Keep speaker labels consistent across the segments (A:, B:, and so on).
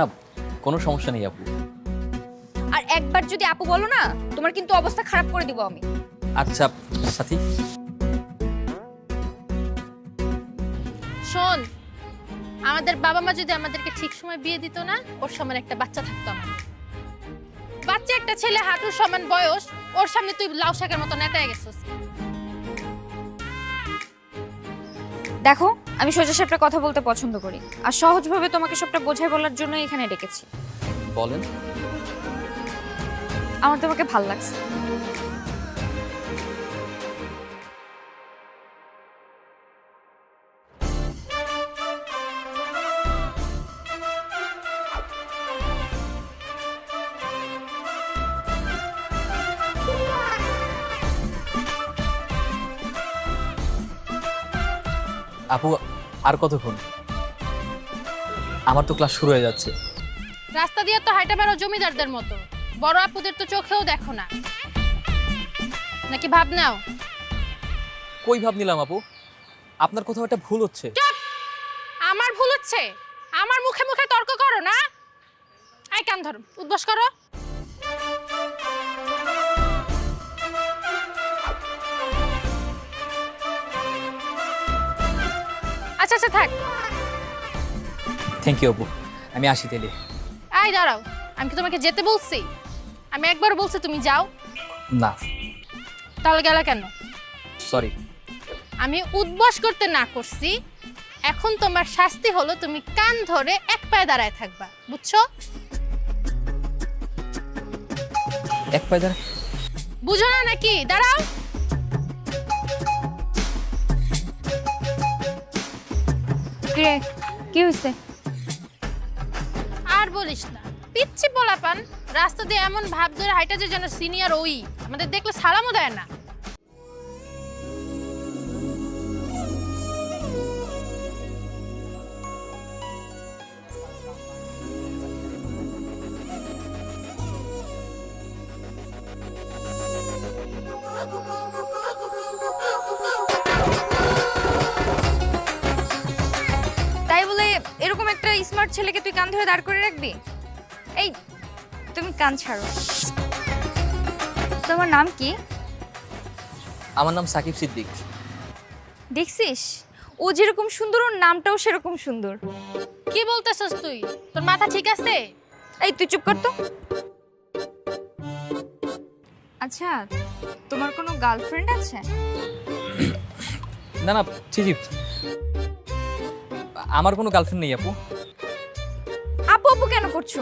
A: না কোনো সমস্যা নেই আপু।
B: আর একবার যদি আপু বলো না তোমার কিন্তু অবস্থা খারাপ করে দিব আমি।
A: আচ্ছা সাথী।
C: শোন আমাদের বাবা মা যদি আমাদেরকে ঠিক সময় বিয়ে দিত না ওর সমান একটা বাচ্চা থাকতো আমাদের বাচ্চা একটা ছেলে হাঁটুর সমান বয়স ওর সামনে তুই লাউ শাকের মতো নেতায় গেছিস।
B: দেখো আমি সোজা সাপটা কথা বলতে পছন্দ করি। আর সহজভাবে তোমাকে সবটা বোঝাই বলার জন্য এখানে ডেকেছি।
A: বলেন।
B: আমার তোমাকে ভালো লাগছে।
A: আপু আর কতক্ষণ? আমার তো ক্লাস শুরু হয়ে যাচ্ছে।
C: রাস্তা দিয়ে তো হাইটা বেরো জমিদারদের মতো। বড় আপুদের তো চোখেও দেখো না। নাকি ভাব নাও?
A: কই ভাব নিলাম আপু? আপনার কোথাও একটা ভুল হচ্ছে।
C: আমার ভুল হচ্ছে? আমার মুখে মুখে তর্ক করো না। আই কান ধরো উদ্বাস করো। আচ্ছা আচ্ছা থাক।
A: থ্যাংক ইউ আপু আমি আসি তেলে
C: আই দাঁড়াও। আমি কি তোমাকে যেতে বলছি? আমি একবার বলছি তুমি যাও।
A: না।
C: তাহলে গেলে কেন?
A: সরি
C: আমি উদ্বাস করতে না করছি। এখন তোমার শাস্তি হলো তুমি কান ধরে এক পায়ে দাঁড়ায় থাকবা বুঝছ?
A: এক পায়ে দাঁড়ায়?
C: বুঝো না নাকি? দাঁড়াও।
B: কিরে? কি হয়েছে
C: আর বলিস না। পিচ্ছি পোলাপান, রাস্তা দিয়ে এমন ভাব ধরে হাইটা যে যেন সিনিয়র ওই। আমাদের দেখলে সালামও দেয় না।
B: দাঁড় করে রাখবি? এই তুমি কান ছাড়ো। তোমার নাম কি?
A: আমার নাম সাকিব সিদ্দিক।
B: দেখছিস? ও যেরকম সুন্দর ওর নামটাও সেরকম সুন্দর।
C: কি বলতেছস তুই? তোর মাথা ঠিক আছে?
B: এই তুই চুপ কর তো। আচ্ছা তোমার কোনো গার্লফ্রেন্ড আছে?
A: না না জি জি আমার কোনো গার্লফ্রেন্ড নেই আপু।
B: করছ?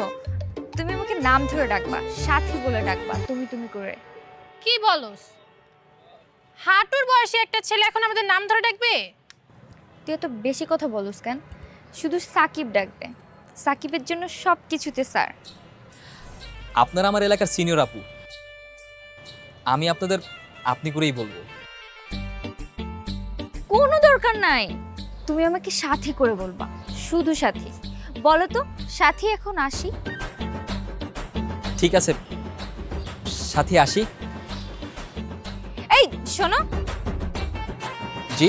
B: তুমি আমাকে নাম ধরে ডাকবা সাথী বলে ডাকবা তুমি তুমি করে।
C: কি বলস? হাঁটুর বয়সী একটা ছেলে এখন আমাদের নাম ধরে ডাকবে?
B: তুই এত বেশি কথা বলস কেন? শুধু সাকিব ডাকবে। সাকিবের জন্য সব কিছুতে স্যার।
A: আপনারা আমার এলাকার সিনিয়র আপু। আমি আপনাদের আপনি করেই বলব।
B: কোনো দরকার নাই। তুমি আমাকে সাথী করে বলবা শুধু সাথী। বলো তো সাথী এখন আসি।
A: ঠিক আছে সাথী আসি।
B: এই শোনো।
A: জি।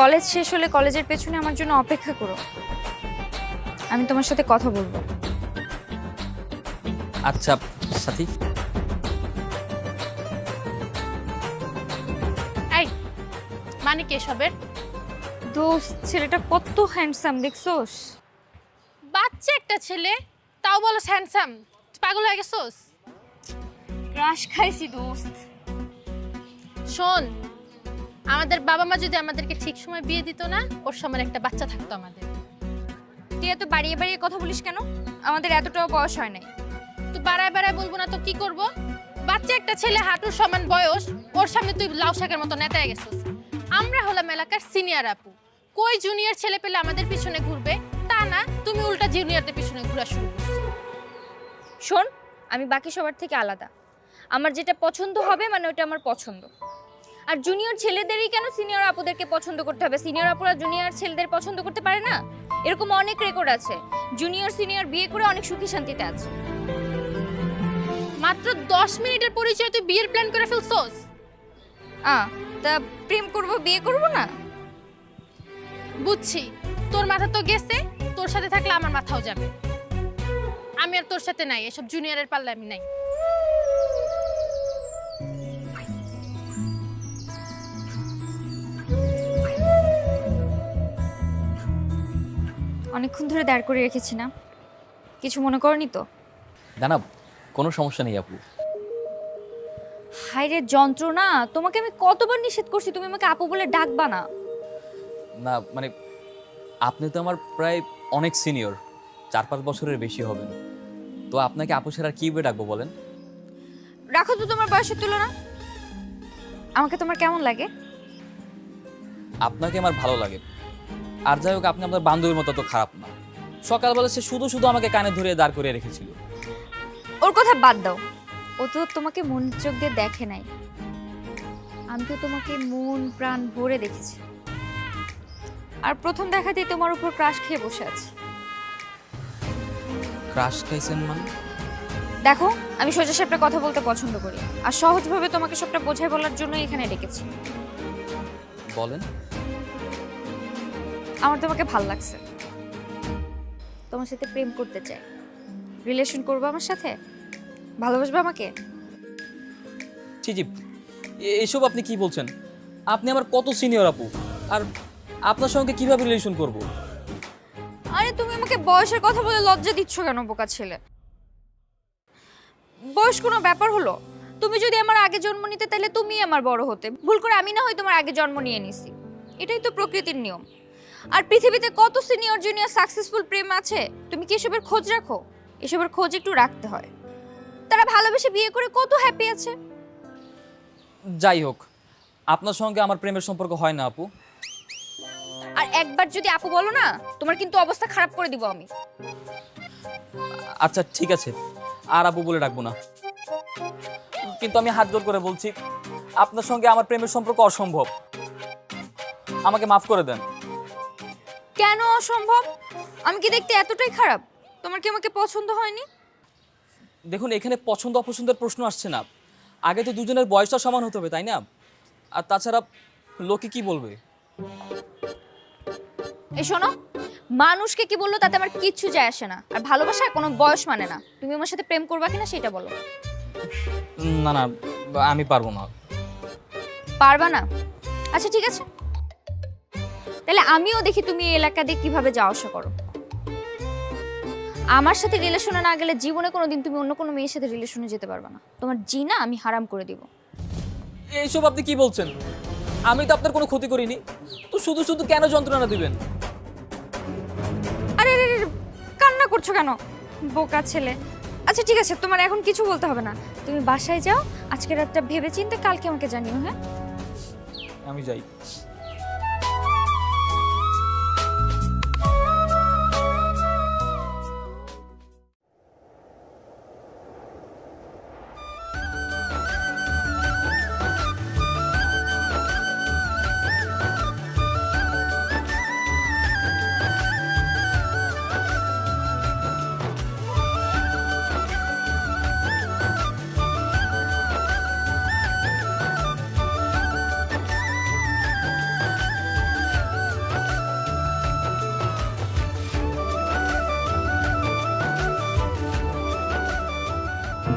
B: কলেজ শেষ হলে কলেজের পেছনে আমার জন্য অপেক্ষা করো। আমি তোমার সাথে কথা বলব।
A: আচ্ছা সাথী।
C: এই মানে কি এসবের?
B: দোস্ত ছেলেটা কত হ্যান্ডসাম দেখছোস?
C: একটা ছেলে তাও বলো হ্যান্ডসাম পাগল হয়ে গেছোস?
B: ক্রাশ খাইছি দোস্ত।
C: শোন আমাদের বাবা মা যদি আমাদেরকে ঠিক সময় বিয়ে দিত না ওর সমান একটা বাচ্চা থাকতো আমাদের।
B: তুই এত বাড়িয়ে বাড়িয়ে কথা বলিস কেন? আমাদের এতটাও বয়স হয় নাই।
C: তো বাড়ায় বাড়ায় বলব না তো কি করব? বাচ্চা একটা ছেলে হাঁটুর সমান বয়স ওর সামনে তুই লাউ শাকের মতো নেতায় গেছিস। আমরা হলাম এলাকার সিনিয়র আপু। কই জুনিয়র ছেলে পেলে আমাদের পিছনে ঘুরবে? না, তুমি উল্টা জুনিয়রদের পিছনে ঘোরা শুরু করছ।
B: শোন, আমি বাকি সবার থেকে আলাদা। আমার যেটা পছন্দ হবে মানে ওটা আমার পছন্দ। আর জুনিয়র ছেলেদেরই কেন সিনিয়র আপুদেরকে পছন্দ করতে হবে? সিনিয়র আপুরা জুনিয়র ছেলেদের পছন্দ করতে পারে না? এরকম অনেক রেকর্ড আছে। জুনিয়র সিনিয়র বিয়ে করে অনেক সুখী শান্তিতে আছে।
C: মাত্র দশ মিনিটের পরিচয় তুই বিয়ের প্ল্যান করে ফেলছোস?
B: আ তা প্রেম করব, বিয়ে করব না?
C: বুঝছি। তোর মাথা তো গেছে তোর সাথে থাকলে আমার মাথাও যাবে। আমি আর তোর সাথে নাই এসব জুনিয়রের পাল্লা আমি নাই।
B: অনেকক্ষণ ধরে দাঁড় করে রেখেছি না। কিছু মনে করনি তো?
A: জানাব কোনো সমস্যা নেই আপু।
B: হাইরে যন্ত্রণা তোমাকে আমি কতবার নিষেধ করছি তুমি আমাকে আপু বলে ডাকবা না।
A: না মানে আপনি তো আমার প্রায় অনেক সিনিয়র চার পাঁচ বছরের বেশি হবেন। তো আপনাকে আপু ছাড়া আর কী ডাকবো বলেন?
B: রাখো তো তোমার বয়সের তুলনা। আমাকে তোমার কেমন লাগে?
A: আপনাকে আমার ভালো লাগে। আর যাই হোক আপনি আপনার বান্ধবীর মতো তো খারাপ না। সকালবেলা সে শুধু শুধু আমাকে কানে ধরে দাঁড় করিয়ে রেখেছিল।
B: ওর কথা বাদ দাও। ও তো তোমাকে মন চোখ দিয়ে দেখে নাই। আমি তো তোমাকে মন প্রাণ ভরে দেখেছি। আর প্রথম দেখাতেই তোমার উপর ক্রাশ খেয়ে বসে আছি।
A: ক্রাশ খাইছেন মানে?
B: দেখো আমি সোজা সাপটা কথা বলতে পছন্দ করি। আর সহজভাবে তোমাকে সবটা বোঝাই বলার জন্য এখানে ডেকেছি।
A: বলেন।
B: আমার তোমাকে ভালো লাগছে। তোমার সাথে প্রেম করতে চাই। রিলেশন করব আমার সাথে? ভালোবাসবে আমাকে?
A: জি জি এসব আপনি কি বলছেন? আপনি আমার কত সিনিয়র আপু? আর আপনার সঙ্গে কীভাবে রিলেশন করব?
B: আরে তুমি আমাকে বয়সের কথা বলে লজ্জা দিচ্ছ কেন বোকা ছেলে? বয়স কোনো ব্যাপার হলো? তুমি যদি আমার আগে জন্ম নিতে তাহলে তুমি আমার বড় হতে। ভুল করে আমি না হয় তোমার আগে জন্ম নিয়ে নিছি। এটাই তো প্রকৃতির নিয়ম। আর পৃথিবীতে কত সিনিয়র জুনিয়র সাকসেসফুল প্রেম আছে? তুমি কি এসবের খোঁজ রাখো? এসবের খোঁজ একটু রাখতে হয়। তারা ভালোবেসে বিয়ে করে কত হ্যাপি আছে?
A: যাই হোক আপনার সঙ্গে আমার প্রেমের সম্পর্ক হয় না আপু।
B: আর একবার যদি আপু বলো না তোমার কিন্তু অবস্থা খারাপ করে দিব আমি।
A: আচ্ছা ঠিক আছে। আর আপু বলে ডাকবো না। কিন্তু আমি হাত জোর করে বলছি আপনার সঙ্গে আমার প্রেমের সম্পর্ক অসম্ভব। আমাকে মাফ করে দেন।
B: কেন অসম্ভব? আমি কি দেখতে এতটাই খারাপ? তোমার কি আমাকে পছন্দ হয়নি?
A: দেখুন এখানে পছন্দ অপছন্দের প্রশ্ন আসছে না। আগে তো দুজনের বয়সটা সমান হতে হবে তাই না? আর তাছাড়া লোকে কি বলবে?
B: এই শোনো মানুষকে কি বলল তাতে আমার কিচ্ছু যায় আসে না। আর ভালোবাসা কোনো বয়স মানে না। তুমি আমার সাথে প্রেম করবা কিনা সেটা বলো।
A: না না আমি পারব না।
B: পারবা না? আচ্ছা ঠিক আছে। তাহলে আমিও দেখি তুমি এই এলাকা দিয়ে কীভাবে যাওয়া আসা করো। আমার সাথে রিলেশনে না গেলে জীবনে কোনোদিন তুমি অন্য কোনো মেয়ের সাথে রিলেশনে যেতে পারবে না। তোমার জি না আমি হারাম করে দিব।
A: এইসব আপনি কি বলছেন? আমি তো আপনার কোনো ক্ষতি করিনি। তো শুধু শুধু কেন যন্ত্রণা দিবেন?
B: করছ কেন? বোকা ছেলে। আচ্ছা ঠিক আছে, তোমার এখন কিছু বলতে হবে না। তুমি বাসায় যাও, আজকে রাতটা ভেবে চিনতে কালকে আমাকে জানিও হ্যাঁ?
A: আমি যাই।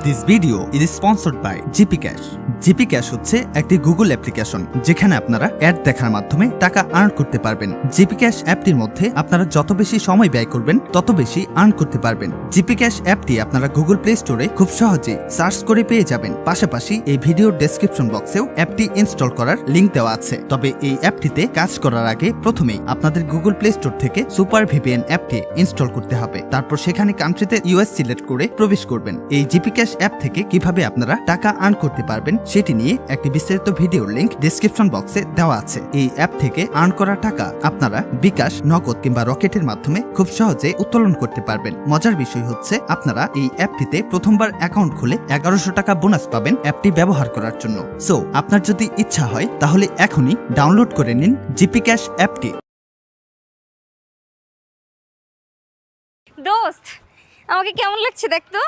D: This video is sponsored by GP cash GP cash হচ্ছে একটি গুগল অ্যাপ্লিকেশন যেখানে আপনারা অ্যাড দেখার মাধ্যমে টাকা আর্ন করতে পারবেন। জিপি ক্যাশ অ্যাপটির মধ্যে আপনারা যত বেশি সময় ব্যয় করবেন, তত বেশি আর্ন করতে পারবেন। জিপি ক্যাশ অ্যাপটি আপনারা গুগল প্লে স্টোরে খুব সহজেই সার্চ করে পেয়ে যাবেন। পাশাপাশি এই ভিডিওর ডেসক্রিপশন বক্সেও অ্যাপটি ইনস্টল করার লিংক দেওয়া আছে। তবে এই অ্যাপটিতে কাজ করার আগে প্রথমেই আপনাদের গুগল প্লে স্টোর থেকে সুপার ভিপিএন অ্যাপটি ইনস্টল করতে হবে। তারপর সেখানে কান্ট্রিতে ইউএস সিলেক্ট করে প্রবেশ করবেন। এই জিপি ক্যাশ অ্যাপ থেকে কীভাবে আপনারা টাকা আর্ন করতে পারবেন সেটি নিয়ে একটি বিস্তারিত ভিডিওর লিংক ডেসক্রিপশন বক্সে দেওয়া আছে। এই অ্যাপ থেকে আর্ন করা টাকা আপনারা বিকাশ, নগদ কিংবা রকেটের মাধ্যমে খুব সহজে উত্তোলন করতে পারবেন। মজার বিষয় হচ্ছে, আপনারা এই অ্যাপটিতে প্রথমবার অ্যাকাউন্ট খুলে এগারোশো টাকা বোনাস পাবেন অ্যাপটি ব্যবহার করার জন্য। সো আপনার যদি ইচ্ছা হয়, তাহলে এখনই ডাউনলোড করে নিন জিপি ক্যাশ অ্যাপটি
B: দোস্ত, আমাকে কেমন লাগছে দেখতো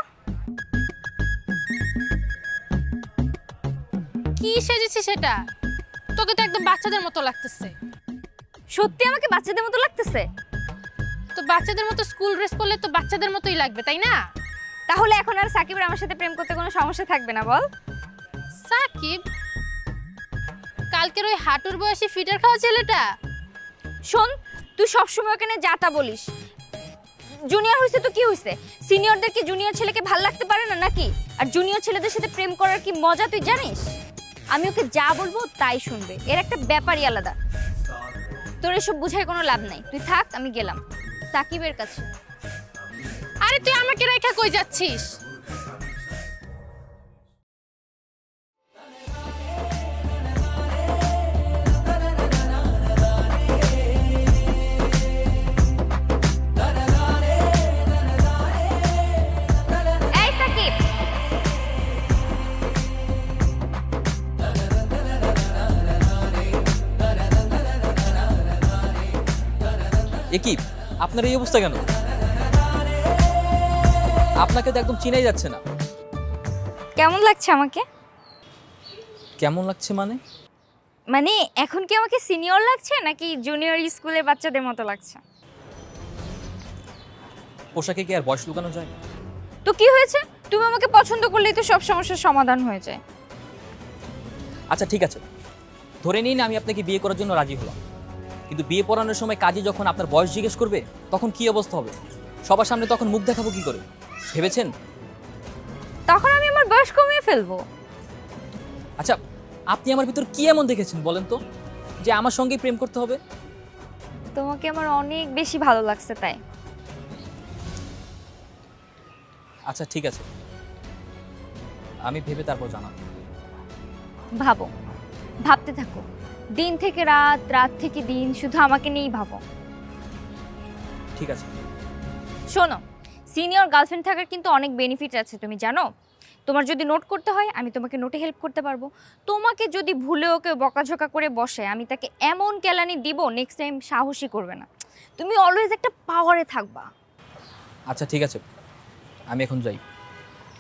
C: কি সেজেছি সেটা? তোকে তো একদম বাচ্চাদের মতো লাগতেছে।
B: সত্যি আমাকে বাচ্চাদের মতো লাগতেছে?
C: তো বাচ্চাদের মতো স্কুল ড্রেস পরলে তো বাচ্চাদের মতোই লাগবে তাই না?
B: তাহলে এখন আর সাকিবের আমার সাথে প্রেম করতে কোনো সমস্যা থাকবে না বল।
C: সাকিব? কালকের ওই হাঁটুর বয়সী ফিটার খাওয়া ছেলেটা?
B: শোন তুই সবসময় ওখানে যাতা বলিস। জুনিয়র হয়েছে তো কি হয়েছে সিনিয়রদের কি জুনিয়র ছেলেকে ভালো লাগতে পারে না নাকি? আর জুনিয়র ছেলেদের সাথে প্রেম করার কি মজা তুই জানিস? আমি ওকে যা বলব তাই শুনবে। এর একটা ব্যাপারই আলাদা। তোর এসব বুঝায় কোনো লাভ নাই। তুই থাক, আমি গেলাম। সাকিবের কাছে।
C: আরে তুই আমাকে রেখা কই যাচ্ছিস?
A: আপনার এই অবস্থা কেন? আপনাকে তো একদম চিনাই যাচ্ছে না।
B: কেমন লাগছে আমাকে?
A: কেমন লাগছে মানে?
B: মানে এখন কি আমাকে সিনিয়র লাগছে নাকি জুনিয়র স্কুলের বাচ্চাদের মতো লাগছে?
A: পোশাকে কি আর বয়স লুকানো যায়?
B: তো কি হয়েছে? তুমি আমাকে পছন্দ করলেই তো সব সমস্যার সমাধান হয়ে যায়।
A: আচ্ছা ঠিক আছে। ধরে নিন আমি আপনাকে বিয়ে করার জন্য রাজি হলাম। কিন্তু বিয়ে পড়ানোর সময় কাজী যখন আপনার বয়স জিজ্ঞেস করবে তখন কি অবস্থা হবে? সবার সামনে তখন মুখ দেখাবো কি করে? ভেবেছেন?
B: তখন আমি আমার বয়স কমিয়ে ফেলব।
A: আচ্ছা আপনি আমার ভিতর কি এমন দেখেছেন বলেন তো? যে আমার সঙ্গেই প্রেম করতে হবে?
B: তোমাকে আমার অনেক বেশি ভালো লাগছে তাই।
A: আচ্ছা ঠিক আছে। আমি ভেবে তারপর জানাব।
B: ভাবো। ভাবতে থাকো। দিন থেকে রাত রাত থেকে দিন শুধু আমাকে নিয়েই ভাবো।
A: ঠিক আছে।
B: শোনো সিনিয়র গার্লফ্রেন্ড থাকার কিন্তু অনেক বেনিফিট আছে তুমি জানো? তোমার যদি নোট করতে হয় আমি তোমাকে নোটে হেল্প করতে পারব। তোমাকে যদি ভুলে ওকে বকাঝকা করে বসে আমি তাকে এমন কেলানি দিব নেক্সট টাইম সাহসী করবে না। তুমি অলওয়েজ একটা পাওয়ারে থাকবা।
A: আচ্ছা ঠিক আছে। আমি এখন যাই।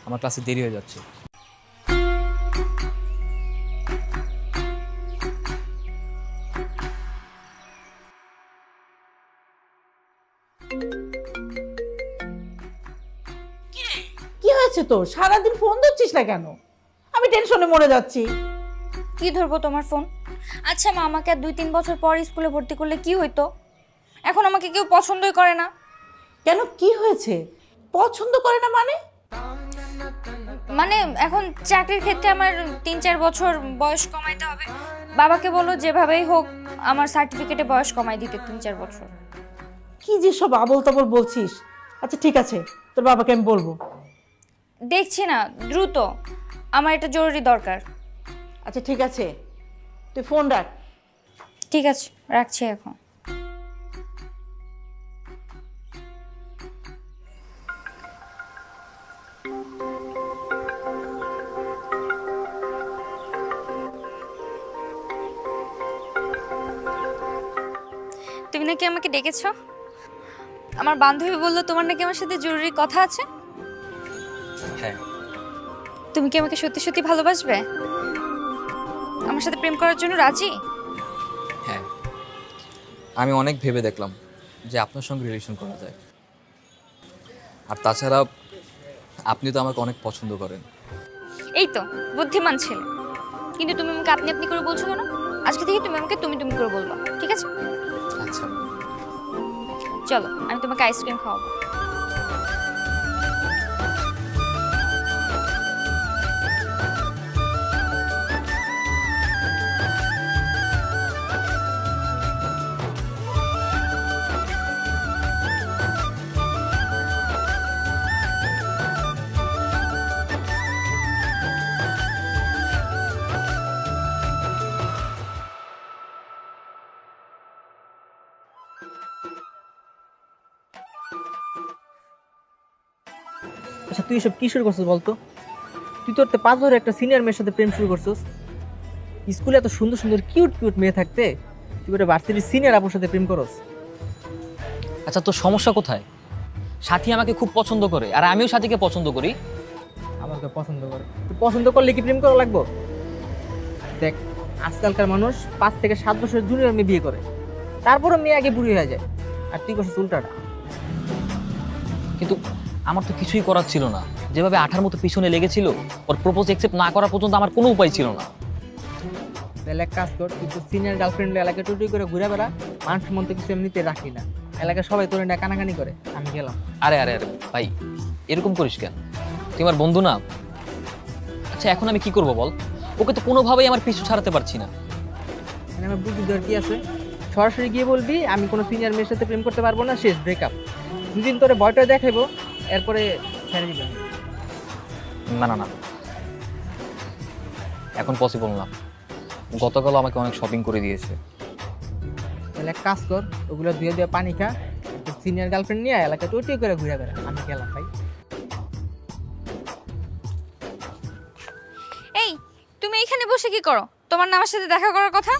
A: আমার ক্লাসে দেরি হয়ে যাচ্ছে।
E: তোর সারাদিন ফোন ধরছিস না কেন? আমি টেনশনে মরে যাচ্ছি।
B: কি ধরবো তোমার ফোন আচ্ছা মা আমাকে আর দুই তিন বছর পর স্কুলে ভর্তি করলে কি হইতো? এখন আমাকে কেউ পছন্দই করে না।
E: কেন? কি হয়েছে? পছন্দ করে না মানে?
B: মানে এখন চাকরির ক্ষেত্রে আমার তিন চার বছর বয়স কমাইতে হবে। বাবাকে বলো যেভাবেই হোক আমার সার্টিফিকেটে বয়স কমাই দিতে তিন চার বছর।
E: কি যে সব আবল তাবল বলছিস? আচ্ছা ঠিক আছে তোর বাবাকে আমি বলব।
B: দেখছি না দ্রুত। আমার এটা জরুরি দরকার।
E: আচ্ছা ঠিক আছে। তুই ফোন রাখ।
B: ঠিক আছে রাখছি এখন। তুমি নাকি আমাকে ডেকেছ? আমার বান্ধবী বলল তোমার নাকি আমার সাথে জরুরি কথা আছে?
A: হ্যাঁ।
B: তুমি কি আমাকে সত্যি সত্যি ভালোবাসবে? আমার সাথে প্রেম করার জন্য রাজি?
A: হ্যাঁ। আমি অনেক ভেবে দেখলাম যে আপনার সঙ্গে রিলেশন করা যায়। আর তাছাড়া আপনি তো আমাকে অনেক পছন্দ করেন।
B: এই তো বুদ্ধিমান ছেলে। কিন্তু তুমি আমাকে আপনি আপনি করে বলছো কেন? আজকে থেকে তুমি আমাকে তুমি তুমি করে বলবা ঠিক আছে?
A: আচ্ছা।
B: চলো আমি তোমাকে আইসক্রিম খাওয়াবো।
F: তুই এসব কি শুরু করছিস বলতো? তুই তোর পাঁচ বছর একটা সিনিয়র মেয়ের সাথে প্রেম শুরু করছিস। স্কুলে এত সুন্দর সুন্দর কিউট কিউট মেয়ে থাকতে তুই একটা ভার্সিটির সিনিয়র আপুর সাথে প্রেম করস।
A: আচ্ছা তোর সমস্যা কোথায়? সাথী আমাকে খুব পছন্দ করে আর আমিও সাথীকে পছন্দ করি।
F: আমাকে পছন্দ করে। তুই পছন্দ করলে কি প্রেম করা লাগবো? দেখ আজকালকার মানুষ পাঁচ থেকে সাত বছরের জুনিয়র মেয়ে বিয়ে করে। তারপরে মেয়ে আগে বুড়ি হয়ে যায়। আর তুই করছিস উল্টাটা।
A: কিন্তু আমার তো কিছুই করার ছিল না। যেভাবে আঠার মতো পিছনে লেগেছিল ওর প্রপোজ অ্যাকসেপ্ট না করা পর্যন্ত আমার কোনো উপায় ছিল না।
F: তাহলে এক কাজ কর তুই তো সিনিয়র গার্লফ্রেন্ড এলাকায় টুটি করে ঘুরে বেড়া মানুষ মধ্যে কিছু এমনিতে রাখি না। এলাকায় সবাই তোর না কানাকানি করে আমি গেলাম।
A: আরে আরে আরে ভাই এরকম করিস কেন? তুই আমার বন্ধু না? আচ্ছা এখন আমি কি করব বল? ওকে তো কোনোভাবেই আমার পিছু ছাড়াতে পারছি না।
F: মানে আমার বুদ্ধি দেওয়ার কি আছে? সরাসরি গিয়ে বলবি আমি কোনো সিনিয়র মেয়ের সাথে প্রেম করতে পারব না শেষ ব্রেকআপ দুদিন তোরে ভয়টা দেখাইবো এরপরে ছেড়ে দিবেন?
A: না না না। এখন পসিবল না। গতকাল আমাকে অনেক শপিং করে দিয়েছে।
F: তাহলে এক কাজ কর ওগুলো ধুয়ে দিয়ে পানি খা সিনিয়র গার্লফ্রেন্ড নিয়ে এলাকা টুটি করে ঘুরে বেড়া। আমি গেলাম ভাই।
B: এই তুমি এখানে বসে কি করো? তোমার না আমার সাথে দেখা করার কথা?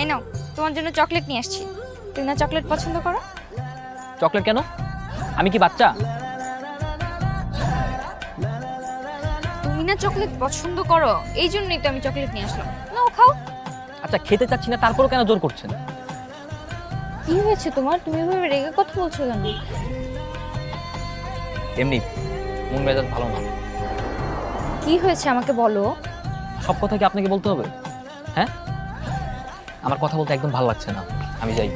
B: এই নাও তোমার জন্য চকলেট নিয়ে আসছি। তুমি না চকলেট পছন্দ করো?
A: চকলেট কেন? আমি কি বাচ্চা?
B: তুমি না চকলেট পছন্দ করো এই জন্যই তো আমি চকলেট নিয়ে আসলাম। নাও খাও।
A: আচ্ছা খেতে চাচ্ছি না তারপরও কেন জোর করছেন?
B: কি হয়েছে তোমার? তুমি এভাবে রেগে কথা বলছো কেন?
A: এমনি মন মেজাজ ভালো না।
B: কি হয়েছে আমাকে বলো?
A: সব কথা কি আপনাকে বলতে হবে? হ্যাঁ? আমার কথা বলতে একদম ভালো লাগছে না। আমি যাই।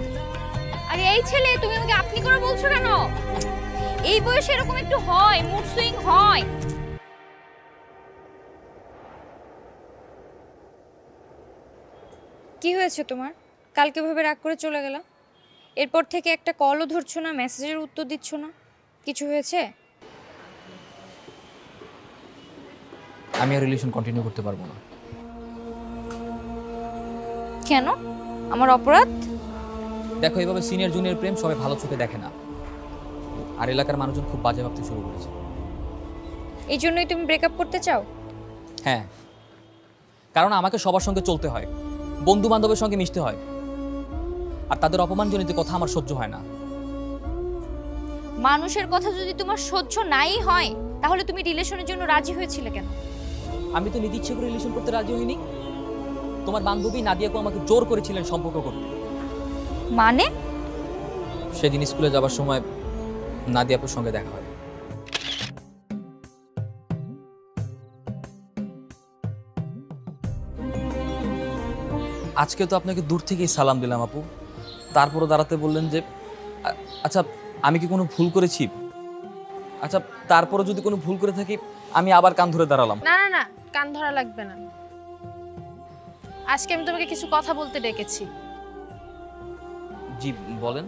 B: এই ছেলে তুমি আমাকে আপনি করে বলছো কেন? এই বয়সে এরকম একটু হয় মুড সুইং হয়। কি হয়েছে তোমার? কালকে ভাবে রাগ করে চলে গেলাম এরপর থেকে একটা কলও ধরছো না মেসেজের উত্তর দিচ্ছ না? কিছু হয়েছে?
A: আমি আর রিলেশন কন্টিনিউ করতে পারব না।
B: কেন? আমার অপরাধ?
A: দেখো এইভাবে সিনিয়র জুনিয়র প্রেম সবাই ভালো চোখে দেখে না। আর এলাকার মানুষজন খুব বাজে ভাবতে শুরু করেছে।
B: এই জন্যই তুমি ব্রেকআপ করতে চাও?
A: হ্যাঁ। কারণ আমাকে সবার সঙ্গে চলতে হয়। বন্ধু বান্ধবের সঙ্গে মিশতে হয়। আর তাদের অপমানজনিত কথা আমার সহ্য হয় না।
B: মানুষের কথা যদি তোমার সহ্য নাই হয় তাহলে তুমি রিলেশনের জন্য রাজি হয়েছিলে কেন?
A: আমি তো নিজে ইচ্ছে করে রিলেশন করতে রাজি হইনি। তোমার বান্ধবী নাদিয়াকে আমাকে জোর করেছিলেন সম্পর্ক করতে।
B: মানে?
A: সেদিন স্কুলে যাবার সময় নাদিয়াপুর সঙ্গে দেখা হয়। আজকে তো আপনাকে দূর থেকেই সালাম দিলাম আপু। তারপরও দাঁড়াতে বললেন যে আচ্ছা আমি কি কোনো ভুল করেছি? আচ্ছা তারপরও যদি কোনো ভুল করে থাকি আমি আবার কান ধরে দাঁড়ালাম।
C: না না না কান ধরা লাগবে না। আজকে আমি তোমাকে কিছু কথা বলতে ডেকেছি।
A: জি বলেন।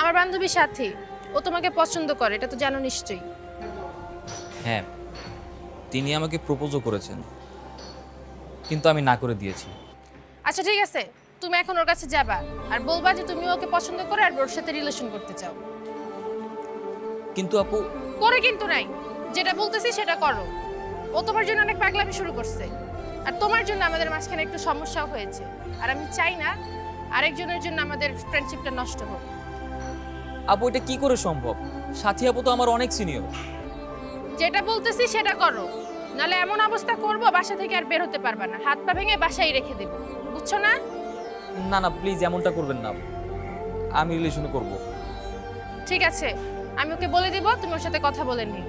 C: আমার বান্ধবী সাথী ও তোমাকে পছন্দ করে এটা তো জানো নিশ্চয়ই।
A: হ্যাঁ তিনি আমাকে প্রপোজও করেছেন কিন্তু আমি না করে দিয়েছি।
C: আচ্ছা ঠিক আছে তুমি এখন ওর কাছে যাবা আর বলবা যে তুমি ওকে পছন্দ করো আর ওর সাথে রিলেশন করতে চাও।
A: কিন্তু আপু
C: করে কিন্তু নাই যেটা বলতেছি সেটা করো। ও তোমার জন্য অনেক পাগলামি শুরু করছে আর তোমার জন্য আমাদের মাঝখানে একটু সমস্যাও হয়েছে। আর আমি চাই না আরেকজনের জন্য আমাদের ফ্রেন্ডশিপটা নষ্ট হোক।
A: আপু এটা কি করে সম্ভব? সাথী আপু তো আমার অনেক সিনিয়র
C: যেটা বলতেছি সেটা করো। নালে এমন অবস্থা করব বাসা থেকে আর বের হতে পারবে না। হাত পা ভেঙে বাসায় রেখে দেব। বুঝছ না?
A: না না প্লিজ এমনটা করবেন না আমি রিলেশন করব।
C: ঠিক আছে। আমি ওকে বলে দিব তুমি ওর সাথে কথা বলে নিও।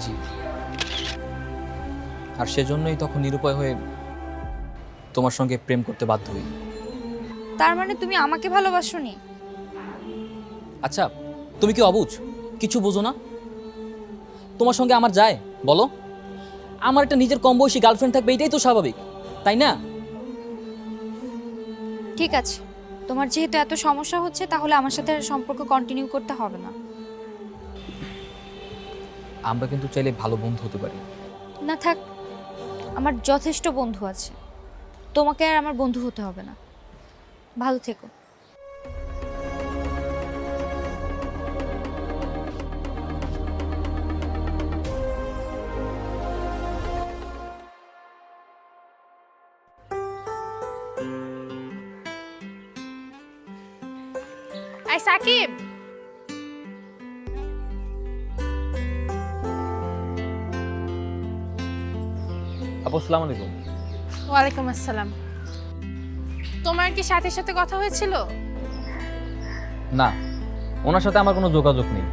A: জি। আর সেজন্যই তখন নিরুপায় হয়ে তোমার সঙ্গে প্রেম করতে বাধ্য হই।
B: তার মানে তুমি আমাকে ভালোবাসোনি?
A: আচ্ছা তুমি কি অবুঝ? কিছু বোঝো না? তোমার সঙ্গে আমার যায় বলো? আমার একটা নিজের কম বয়সী গার্লফ্রেন্ড থাকবে এটাই তো স্বাভাবিক তাই না?
B: ঠিক আছে তোমার যেহেতু এত সমস্যা হচ্ছে তাহলে আমার সাথে আর সম্পর্ক কন্টিনিউ করতে হবে না।
A: আমরা কিন্তু চাইলে ভালো বন্ধু হতে পারি।
B: না থাক আমার যথেষ্ট বন্ধু আছে। তোমাকে আর আমার বন্ধু হতে হবে না। ভালো থেকো।
C: আই সাকিব!
A: আপু আসসালামু আলাইকুম।
C: ওয়ালাইকুম আসসালাম। তোমার কি সাথীর সাথে কথা হয়েছিল?
A: না ওনার সাথে আমার কোনো যোগাযোগ নেই।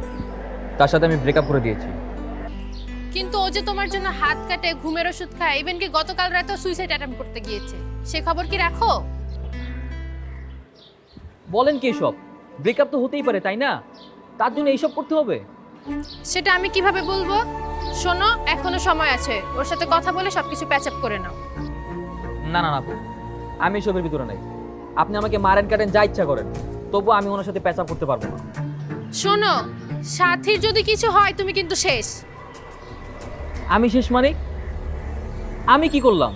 A: তার সাথে আমি ব্রেকআপ করে দিয়েছি।
C: কিন্তু ও যে তোমার জন্য হাত কাটে ঘুমের ওষুধ খায় ইভেন কি গতকাল রাতে সুইসাইড অ্যাটেম্প করতে গিয়েছে সে খবর কি রাখো?
A: বলেন কি এসব? ব্রেকআপ তো হতেই পারে তাই না? তার জন্য এইসব করতে হবে।
C: সেটা আমি কীভাবে বলব? শোনো এখনও সময় আছে। ওর সাথে কথা বলে সবকিছু প্যাচ আপ করে নাও।
A: না না না আমি এসবের ভিতরে নাই। আপনি আমাকে মারেন কাটেন যা ইচ্ছা করেন। তবু আমি ওনার সাথে প্যাচ করতে পারব না।
C: শোনো সাথীর যদি কিছু হয় তুমি কিন্তু শেষ।
A: আমি শেষ মানে? আমি কি করলাম?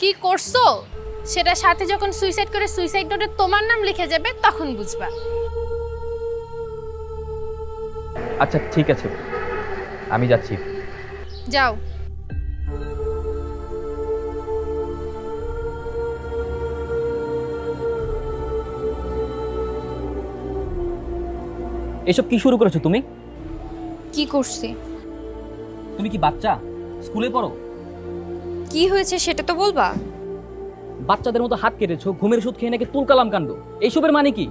C: কি করছ? সেটা সাথে যখন সুইসাইড করে সুইসাইড নোটে তোমার নাম লিখে যাবে তখন বুঝবা।
A: আচ্ছা ঠিক আছে। আমি যাচ্ছি।
C: যাও।
A: এসব কি শুরু করেছ তুমি?
B: কি করছি?
A: তুমি কি বাচ্চা? স্কুলে পড়ো?
B: কি হয়েছে সেটা তো বলবা।
A: বাচ্চাদের মতো হাত কেটেছো ঘুমের ওষুধ খেয়ে নাকি তুলকালাম কাণ্ড। এইসবের মানে কি?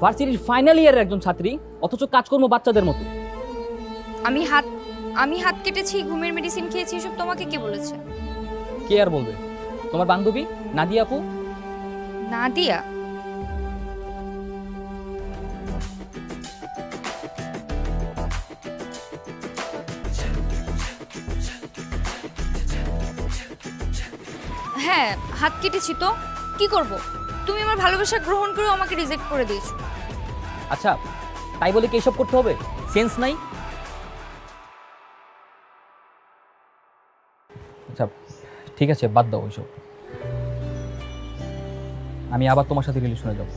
A: ভার্সিটির ফাইনাল ইয়ারের একজন ছাত্রী অথচ কাজকর্ম বাচ্চাদের মতো।
B: আমি হাত আমি হাত কেটেছি ঘুমের মেডিসিন খেয়েছি এসব তোমাকে কে বলেছে?
A: কে আর বলবে? তোমার বান্ধবী? নাদিয়া আপু?
B: নাদিয়া? হাত কেটেছি তো কি করব? তুমি আমার ভালোবাসা গ্রহণ করে আমাকে রিজেক্ট করে দিয়েছ।
A: আচ্ছা তাই বলে কি এসব করতে হবে? সেন্স নাই? আচ্ছা ঠিক আছে বাদ দাও ওইসব। আমি আবার তোমার সাথে রিলেশনে যাব।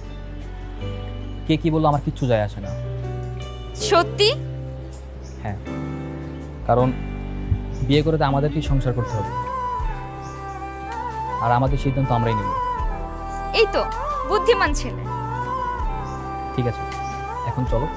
A: কে কি বলল আমার কিচ্ছু যায় আসে না।
B: সত্যি?
A: হ্যাঁ। কারণ বিয়ে করে তো আমাদেরকেই সংসার করতে হবে। আর আমাদের সিদ্ধান্ত আমরাই নেব।
B: এই তো বুদ্ধিমান ছেলে।
A: ঠিক আছে এখন চলো।